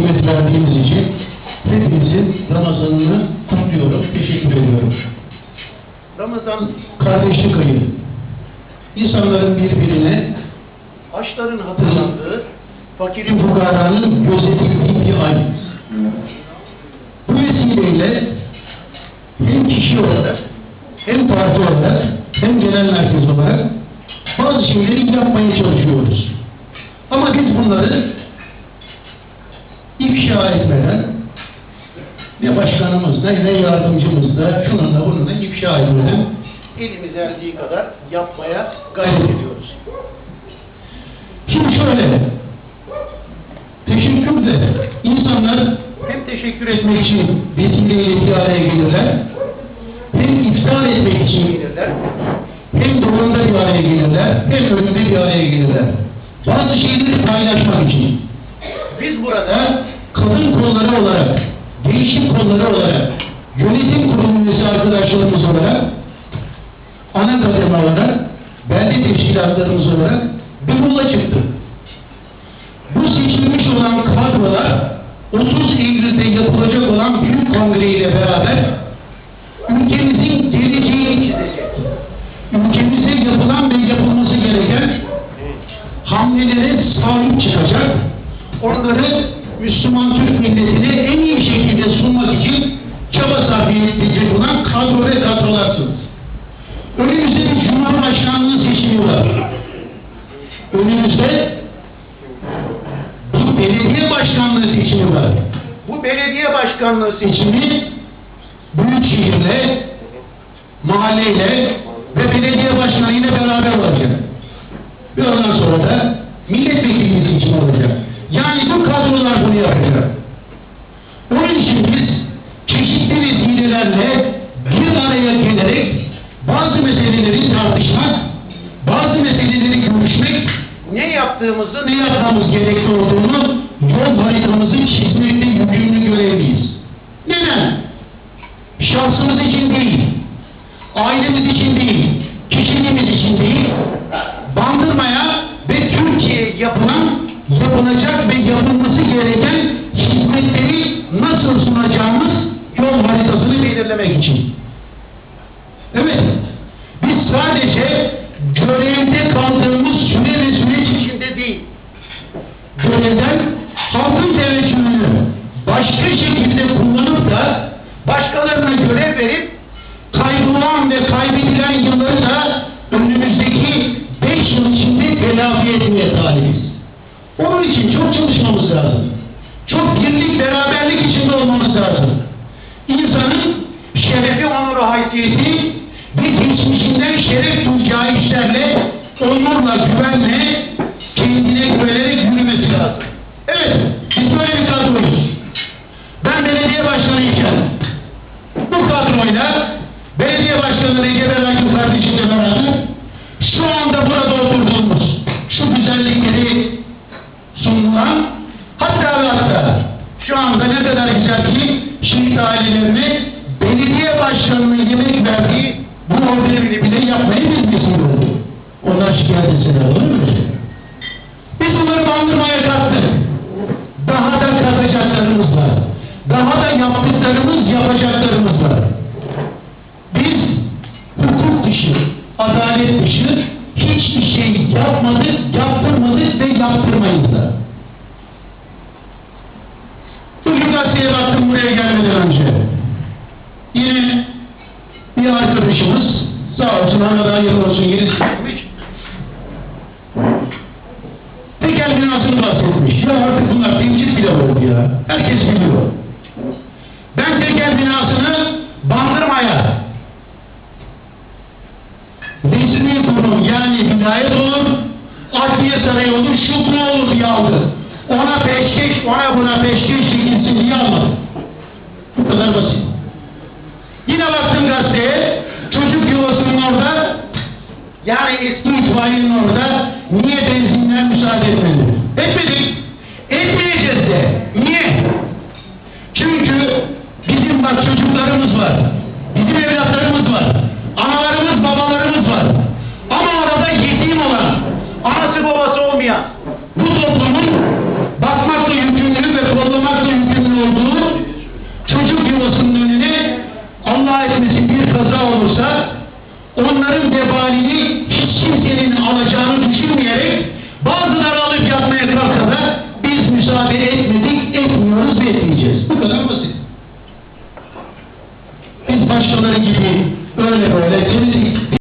nimet verdiğiniz için hepinizin Ramazan'ını kutluyorum, teşekkür ediyorum. Ramazan kardeşlik ayı. İnsanların birbirine açların hatırlandığı, fakirin fukaranın gözetildiği bir ay. Bu vesileyle hem kişi olarak, hem parti olarak, hem genel merkez olarak bazı şeyleri yapmaya çalışıyoruz. Ama biz bunları ifşa etmeden ne başkanımızda ne yardımcımızda şununla bununla ifşa etmeden elimiz erdiği kadar yapmaya gayret ediyoruz. Şimdi şöyle, teşekkür de insanlar hem teşekkür etmek için vesileyle bir araya gelirler, hem iftar etmek için gelirler, hem doğumda bir araya gelirler, hem ölümde bir araya gelirler. Bazı şeyleri paylaşmak için. Biz burada kadın kolları olarak, değişim kolları olarak, yönetim kurulu arkadaşlarımız olarak, ana kademe olarak, belde teşkilatlarımız olarak bir yola çıktık. Bu seçilmiş olan kadrolar 30 Eylül'de yapılacak olan büyük kongre ile beraber ülkemizin geleceğini çizecek. Ülkemize yapılan ve yapılması gereken hamlelere sahip çıkacak. Onları Müslüman Türk milletine en iyi şekilde sunmak için çaba sarf edecek olan kadro ve kadrolarsınız. Önümüzde bir Cumhurbaşkanlığı seçimi var. Önümüzde bir belediye başkanlığı seçimi var. Bu belediye başkanlığı seçimi büyük şehirle, mahalleyle ve belediye başkanıyla beraber olacak. Ve ondan sonra da milletvekili ne yaptığımızı, ne yapmamız gerekli olduğunu yol haritamızı çizmekte yükümlü görevliyiz. Neden? Şahsımız için değil, ailemiz için değil, kişiliğimiz için değil, Bandırma'ya ve Türkiye'ye yapılan, yapılacak ve yapılması gereken hizmetleri nasıl sunacağımız yol haritasını belirlemek için. Verip kaybolan ve kaybedilen yılları da önümüzdeki beş yıl içinde telafi etmeye talibiz. Onun için çok çalışmamız lazım. Çok birlik, beraberlik içinde olmamız lazım. İnsanın şerefi, onuru, haysiyeti ve geçmişinden şeref duyacağı işlerle onurla, güvenle bu kadroyla belediye başkanı Recep Erhakim kardeşimle beraber şu anda burada oturduğumuz şu güzellikleri sunulan hatta ve hatta şu anda ne kadar güzel ki şehit ailelerine belediye başkanının yemek verdiği bu ordeni bile yapmayı bilmesi oldu. Onlar şikayet etseler olur adalet dışı hiçbir şey yapmadık, yaptırmadık ve yaptırmayız da. Bugün gazeteye baktım buraya gelmeden önce. Yine bir arkadaşımız sağ olsun Ramazan yılı olsun yeni seçilmiş. Tekel binasını bahsetmiş. Ya artık bunlar tencit bile oldu ya. Herkes biliyor. Ben tekel binasını bandırmaya yani vilayet olur, adliye sarayı olur, şu bu olur diye aldı. Ona peşkeş, ona buna peşkeş çekilsin diye almadı. Yeah.